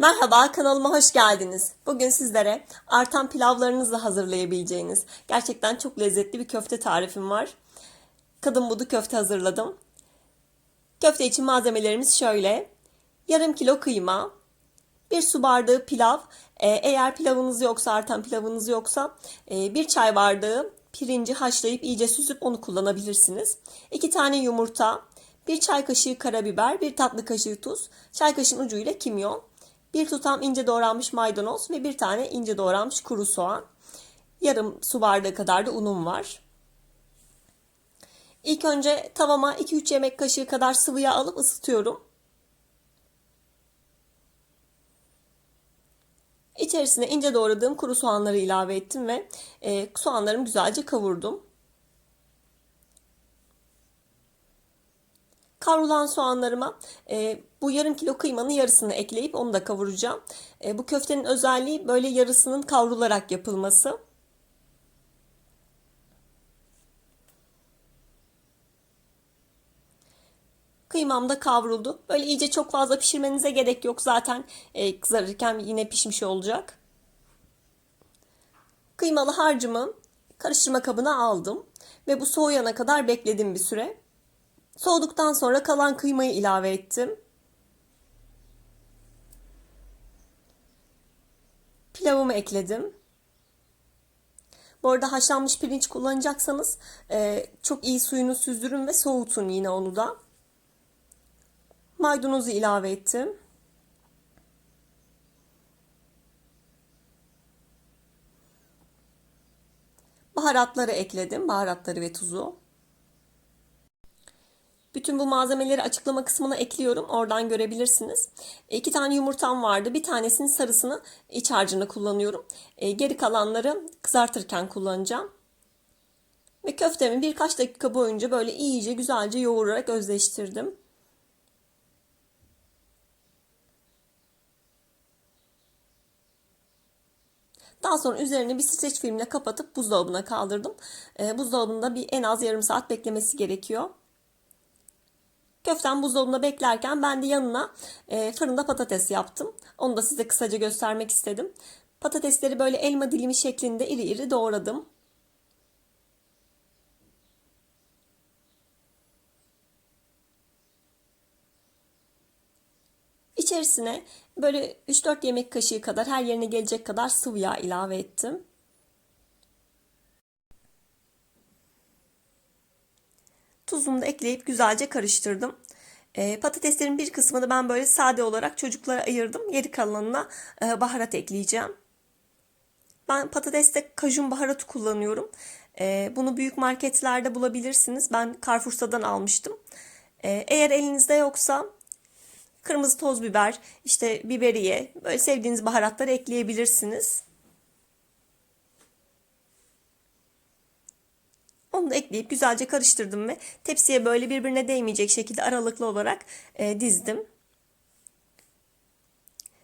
Merhaba kanalıma hoş geldiniz. Bugün sizlere artan pilavlarınızla hazırlayabileceğiniz gerçekten çok lezzetli bir köfte tarifim var. Kadın budu köfte hazırladım. Köfte için malzemelerimiz şöyle. Yarım kilo kıyma, bir su bardağı pilav. Ee, Eğer pilavınız yoksa, artan pilavınız yoksa e, bir çay bardağı pirinci haşlayıp iyice süzüp onu kullanabilirsiniz. İki tane yumurta, bir çay kaşığı karabiber, bir tatlı kaşığı tuz, çay kaşığının ucuyla kimyon, bir tutam ince doğranmış maydanoz ve bir tane ince doğranmış kuru soğan. Yarım su bardağı kadar da unum var. İlk önce tavama 2-3 yemek kaşığı kadar sıvı yağ alıp ısıtıyorum. İçerisine ince doğradığım kuru soğanları ilave ettim ve e, soğanlarımı güzelce kavurdum. Kavrulan soğanlarıma e, bu yarım kilo kıymanın yarısını ekleyip onu da kavuracağım. E, bu köftenin özelliği böyle yarısının kavrularak yapılması. Kıymam da kavruldu. Böyle iyice çok fazla pişirmenize gerek yok. Zaten e, kızarırken yine pişmiş olacak. Kıymalı harcımı karıştırma kabına aldım. Ve bu soğuyana kadar bekledim bir süre. Soğuduktan sonra kalan kıymayı ilave ettim. Pilavımı ekledim. Bu arada haşlanmış pirinç kullanacaksanız e, çok iyi suyunu süzdürün ve soğutun yine onu da. Maydanozu ilave ettim. Baharatları ekledim. Baharatları ve tuzu. Bütün bu malzemeleri açıklama kısmına ekliyorum. Oradan görebilirsiniz. E, iki tane yumurtam vardı. Bir tanesinin sarısını iç harcını kullanıyorum. E, geri kalanları kızartırken kullanacağım. Ve köftemi birkaç dakika boyunca böyle iyice güzelce yoğurarak özleştirdim. Daha sonra üzerini bir streç filmle kapatıp buzdolabına kaldırdım. E, buzdolabında bir en az yarım saat beklemesi gerekiyor. Köftem buzdolabında beklerken ben de yanına e, fırında patates yaptım. Onu da size kısaca göstermek istedim. Patatesleri böyle elma dilimi şeklinde iri iri doğradım. İçerisine böyle 3-4 yemek kaşığı kadar her yerine gelecek kadar sıvı yağ ilave ettim. Tuzumu da ekleyip güzelce karıştırdım. E, patateslerin bir kısmını ben böyle sade olarak çocuklara ayırdım. Geri kalanına e, baharat ekleyeceğim. Ben patateste kajun baharatı kullanıyorum. E, bunu büyük marketlerde bulabilirsiniz. Ben Carrefour'dan almıştım. E, eğer elinizde yoksa kırmızı toz biber, işte biberiye, böyle sevdiğiniz baharatları ekleyebilirsiniz. Onu da ekleyip güzelce karıştırdım ve tepsiye böyle birbirine değmeyecek şekilde aralıklı olarak e, dizdim.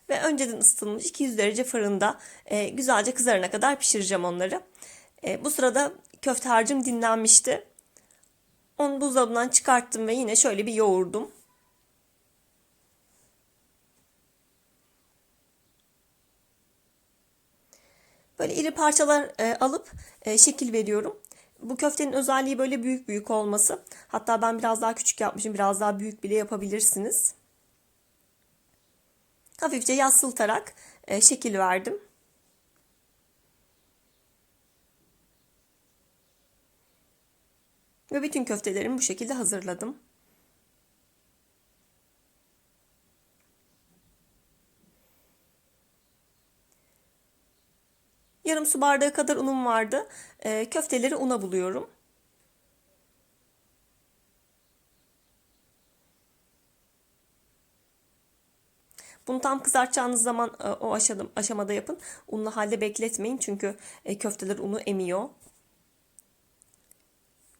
Ve önceden ısıtılmış 200 derece fırında e, güzelce kızarana kadar pişireceğim onları. E, bu sırada köfte harcım dinlenmişti. Onu buzdolabından çıkarttım ve yine şöyle bir yoğurdum. Böyle iri parçalar e, alıp e, şekil veriyorum. Bu köftenin özelliği böyle büyük büyük olması. Hatta ben biraz daha küçük yapmışım. Biraz daha büyük bile yapabilirsiniz. Hafifçe yassıltarak e, şekil verdim. Ve bütün köftelerimi bu şekilde hazırladım. Yarım su bardağı kadar unum vardı. E, köfteleri una buluyorum. Bunu tam kızartacağınız zaman e, o aşamada yapın. Unlu halde bekletmeyin çünkü e, köfteler unu emiyor.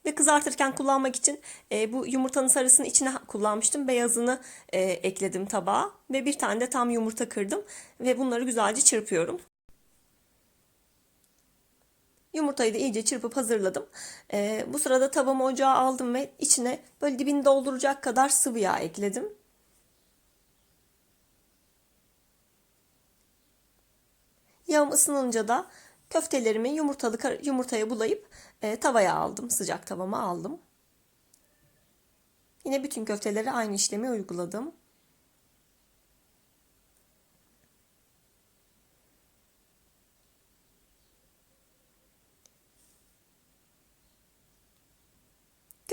Ve kızartırken kullanmak için e, bu yumurtanın sarısını içine kullanmıştım. Beyazını ekledim tabağa. Ve bir tane de tam yumurta kırdım. Ve bunları güzelce çırpıyorum. Yumurtayı da iyice çırpıp hazırladım. E, bu sırada tavamı ocağa aldım ve içine böyle dibini dolduracak kadar sıvı yağ ekledim. Yağım ısınınca da köftelerimi yumurtalı yumurtaya bulayıp e, tavaya aldım. Sıcak tavama aldım. Yine bütün köftelere aynı işlemi uyguladım.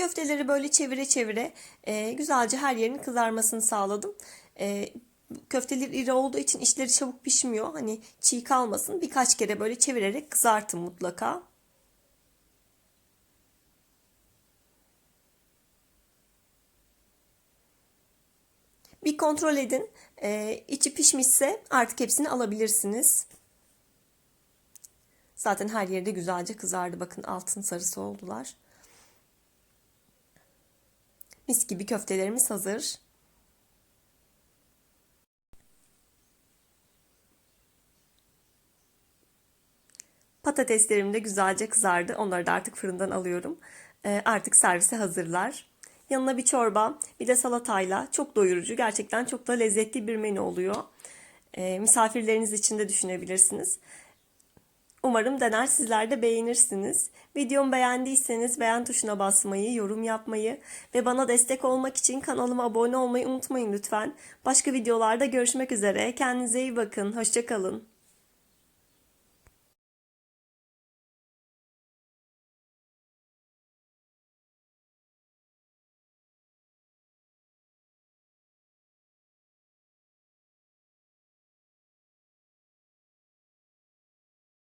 Köfteleri böyle çevire çevire e, güzelce her yerinin kızarmasını sağladım. E, köfteler iri olduğu için içleri çabuk pişmiyor. Hani çiğ kalmasın. Birkaç kere böyle çevirerek kızartın mutlaka. Bir kontrol edin. E, içi pişmişse artık hepsini alabilirsiniz. Zaten her yerde güzelce kızardı. Bakın altın sarısı oldular. Mis gibi köftelerimiz hazır. Patateslerim de güzelce kızardı. Onları da artık fırından alıyorum. Ee, artık servise hazırlar. Yanına bir çorba, bir de salatayla çok doyurucu, gerçekten çok da lezzetli bir menü oluyor. Ee, misafirleriniz için de düşünebilirsiniz. Umarım dener sizler de beğenirsiniz. Videomu beğendiyseniz beğen tuşuna basmayı, yorum yapmayı ve bana destek olmak için kanalıma abone olmayı unutmayın lütfen. Başka videolarda görüşmek üzere. Kendinize iyi bakın. Hoşçakalın.